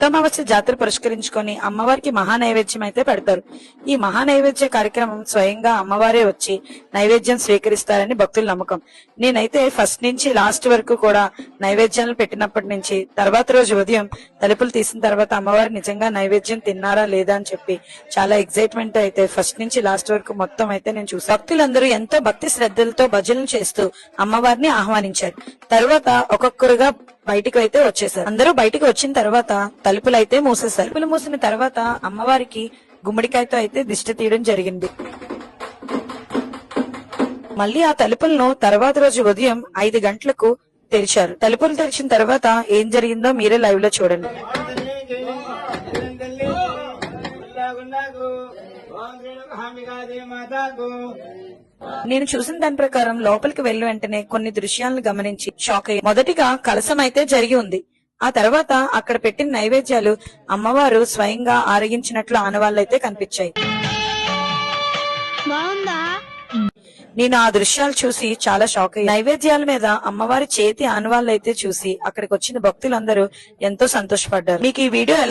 ఉత్తమావస్య జాతర పురస్కరించుకొని అమ్మవారికి మహా నైవేద్యం అయితే పెడతారు. ఈ మహా నైవేద్య కార్యక్రమం స్వయంగా అమ్మవారే వచ్చి నైవేద్యం స్వీకరిస్తారని భక్తుల నమ్మకం. నేనైతే ఫస్ట్ నుంచి లాస్ట్ వరకు కూడా నైవేద్యాలు పెట్టినప్పటి నుంచి తర్వాత రోజు ఉదయం తలుపులు తీసిన తర్వాత అమ్మవారు నిజంగా నైవేద్యం తిన్నారా లేదా అని చెప్పి చాలా ఎగ్జైట్మెంట్ అయితే ఫస్ట్ నుంచి లాస్ట్ వరకు మొత్తం అయితే నేను చూసాను భక్తులందరూ ఎంతో భక్తి శ్రద్ధలతో భజనలు చేస్తూ అమ్మవారిని ఆహ్వానించారు. తర్వాత ఒక్కొక్కరుగా బయటికి అయితే వచ్చేసారు అందరూ బయటికి వచ్చిన తర్వాత తలుపులు అయితే మూసేశారు. తలుపులు మూసిన తర్వాత అమ్మవారికి గుమ్మడికాయతో అయితే దిష్టి తీయడం జరిగింది. మళ్ళీ ఆ తలుపులను తర్వాత రోజు ఉదయం ఐదు గంటలకు తెరిచారు. తలుపులు తెరిచిన తర్వాత ఏం జరిగిందో మీరే లైవ్లో చూడండి. నేను చూసిన దాని ప్రకారం లోపలికి వెళ్ళి వెంటనే కొన్ని దృశ్యాలను గమనించి షాక్ అయ్యి మొదటిగా కలసం అయితే జరిగి ఉంది. ఆ తర్వాత అక్కడ పెట్టిన నైవేద్యాలు అమ్మవారు స్వయంగా ఆరగించినట్లు ఆనవాళ్ళైతే కనిపించాయి. నేను ఆ దృశ్యాలు చూసి చాలా షాక్ అయ్యి నైవేద్యాల మీద అమ్మవారి చేతి ఆనవాళ్ళు అయితే చూసి అక్కడికి వచ్చిన భక్తులందరూ ఎంతో సంతోషపడ్డారు. మీకు ఈ వీడియో